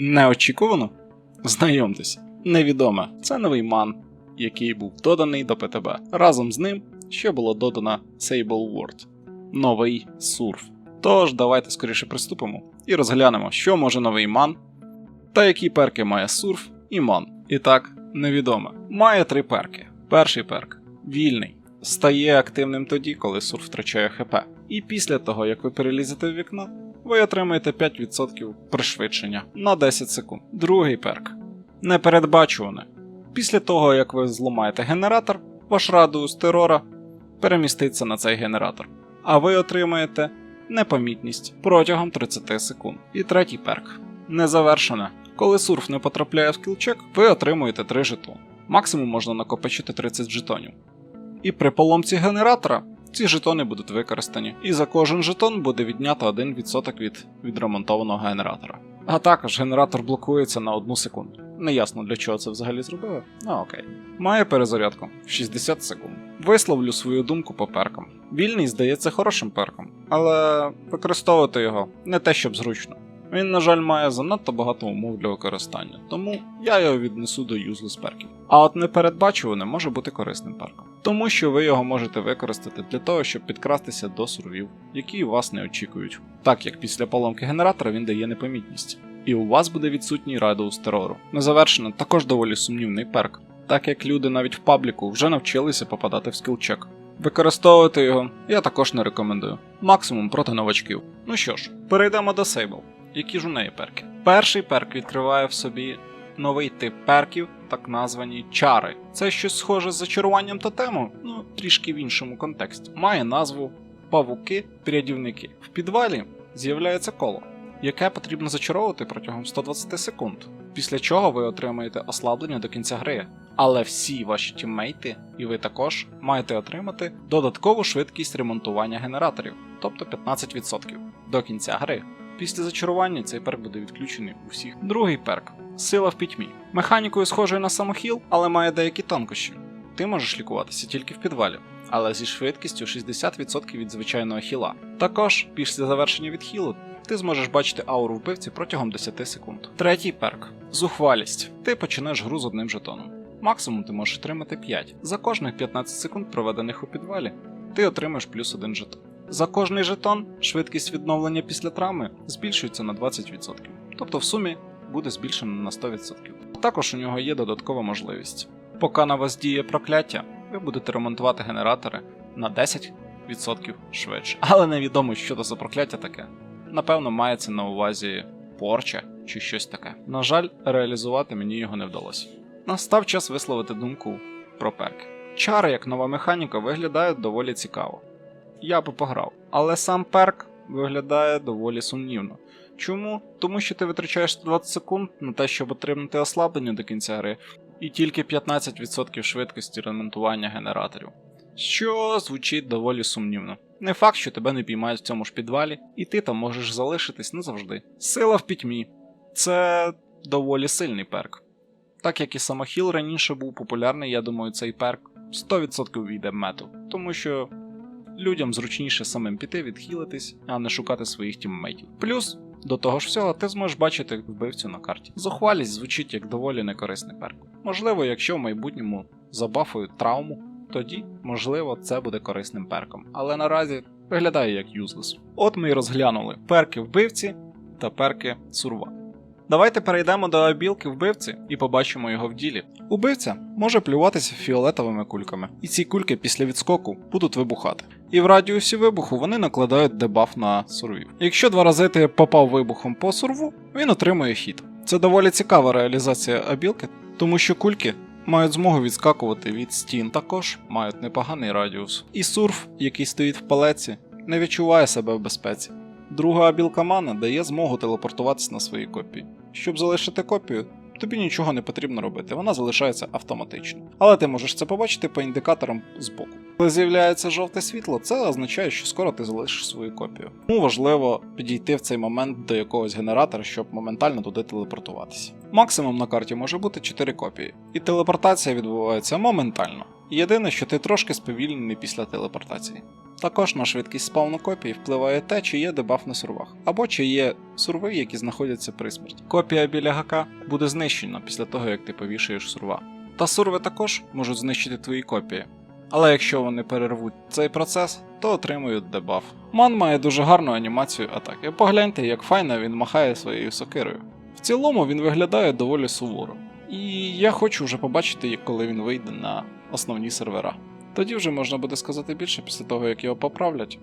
Неочікувано? Знайомтесь, невідоме. Це новий ман, який був доданий до ПТБ. Разом з ним ще було додано Sable World. Новий сурф. Тож давайте скоріше приступимо і розглянемо, що може новий ман та які перки має сурф і ман. І так, невідоме. Має три перки. Перший перк вільний. Стає активним тоді, коли сурф втрачає ХП. І після того, як ви перелізете в вікно, ви отримаєте 5% пришвидшення на 10 секунд. Другий перк непередбачуване. Після того, як ви зламаєте генератор, ваш радіус терора переміститься на цей генератор, а ви отримаєте непомітність протягом 30 секунд. І третій перк незавершене. Коли сурф не потрапляє в скілчек, ви отримуєте 3 жетони. Максимум можна накопичити 30 жетонів. І при поломці генератора ці жетони будуть використані, і за кожен жетон буде віднято 1% від відремонтованого генератора. А також генератор блокується на 1 секунду. Неясно для чого це взагалі зробили. Ну окей. Має перезарядку в 60 секунд. Висловлю свою думку по перкам. Вільний здається хорошим перком, але використовувати його не те, щоб зручно. Він, на жаль, має занадто багато умов для використання, тому я його віднесу до юзлес перків. А от непередбачуване може бути корисним перком, тому що ви його можете використати для того, щоб підкрастися до сурвів, які вас не очікують, так як після поломки генератора він дає непомітність. І у вас буде відсутній радіус терору. Незавершено також доволі сумнівний перк, так як люди навіть в пабліку вже навчилися попадати в скілчек. Використовувати його я також не рекомендую, максимум проти новачків. Ну що ж, перейдемо до Сейбл. Які ж у неї перки? Перший перк відкриває в собі новий тип перків, так названі чари. Це щось схоже з зачаруванням тотему, ну трішки в іншому контексті. Має назву павуки-рядівники. В підвалі з'являється коло, яке потрібно зачаровувати протягом 120 секунд, після чого ви отримаєте ослаблення до кінця гри. Але всі ваші тіммейти, і ви також маєте отримати додаткову швидкість ремонтування генераторів, тобто 15% до кінця гри. Після зачарування цей перк буде відключений у всіх. Другий перк сила в пітьмі. Механікою схожий на самохіл, але має деякі тонкощі. Ти можеш лікуватися тільки в підвалі, але зі швидкістю 60% від звичайного хіла. Також, після завершення відхилу, ти зможеш бачити ауру вбивці протягом 10 секунд. Третій перк зухвалість. Ти починаєш гру з одним жетоном. Максимум ти можеш отримати 5. За кожних 15 секунд, проведених у підвалі, ти отримаєш плюс 1 жетон. За кожний жетон швидкість відновлення після травми збільшується на 20%, тобто в сумі буде збільшено на 100%. Також у нього є додаткова можливість. Поки на вас діє прокляття, ви будете ремонтувати генератори на 10% швидше. Але невідомо, що це за прокляття таке. Напевно, мається на увазі порча чи щось таке. На жаль, реалізувати мені його не вдалося. Настав час висловити думку про перки. Чари, як нова механіка, виглядають доволі цікаво я би пограв. Але сам перк виглядає доволі сумнівно. Чому? Тому що ти витрачаєш 20 секунд на те, щоб отримати ослаблення до кінця гри, і тільки 15% швидкості ремонтування генераторів. Що звучить доволі сумнівно. Не факт, що тебе не піймають в цьому ж підвалі, і ти там можеш залишитись назавжди. Сила в пітьмі це доволі сильний перк. Так як і самохіл раніше був популярний, я думаю, цей перк 100% війде в мету, тому що людям зручніше самим піти відхилитись, а не шукати своїх тіммейтів. Плюс, до того ж всього, ти зможеш бачити вбивцю на карті. Зухвалість звучить як доволі некорисний перк. Можливо, якщо в майбутньому забафують травму, тоді, можливо, це буде корисним перком. Але наразі виглядає як юзлес. От ми і розглянули перки вбивці та перки сурва. Давайте перейдемо до обілки вбивці і побачимо його в ділі. Убивця може плюватися фіолетовими кульками, і ці кульки після відскоку будуть вибухати. І в радіусі вибуху вони накладають дебаф на сурвів. Якщо два рази ти попав вибухом по сурву, він отримує хід. Це доволі цікава реалізація обілки, тому що кульки мають змогу відскакувати від стін, також мають непоганий радіус. І сурф, який стоїть в палеці, не відчуває себе в безпеці. Друга обілка мана дає змогу телепортуватися на свої копії. Щоб залишити копію, тобі нічого не потрібно робити, вона залишається автоматично. Але ти можеш це побачити по індикаторам збоку. Коли з'являється жовте світло, це означає, що скоро ти залишиш свою копію. Тому важливо підійти в цей момент до якогось генератора, щоб моментально туди телепортуватися. Максимум на карті може бути 4 копії, і телепортація відбувається моментально. Єдине, що ти трошки сповільнений після телепортації. Також на швидкість спавну копії впливає те, чи є дебаф на сурвах, або чи є сурви, які знаходяться при смерті. Копія біля гака буде знищена після того, як ти повішаєш сурва. Та сурви також можуть знищити твої копії. Але якщо вони перервуть цей процес, то отримують дебаф. Ман має дуже гарну анімацію атаки. Погляньте, як файно він махає своєю сокирою. В цілому він виглядає доволі суворо. І я хочу вже побачити, коли він вийде на основні сервера. Тоді вже можна буде сказати більше після того, як його поправлять,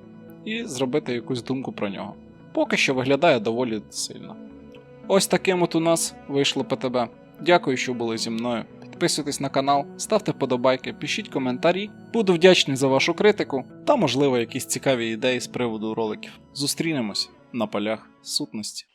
і зробити якусь думку про нього. Поки що виглядає доволі сильно. Ось таким от у нас вийшло ПТБ. Дякую, що були зі мною. Підписуйтесь на канал, ставте вподобайки, пишіть коментарі. Буду вдячний за вашу критику та, можливо, якісь цікаві ідеї з приводу роликів. Зустрінемось на полях сутності.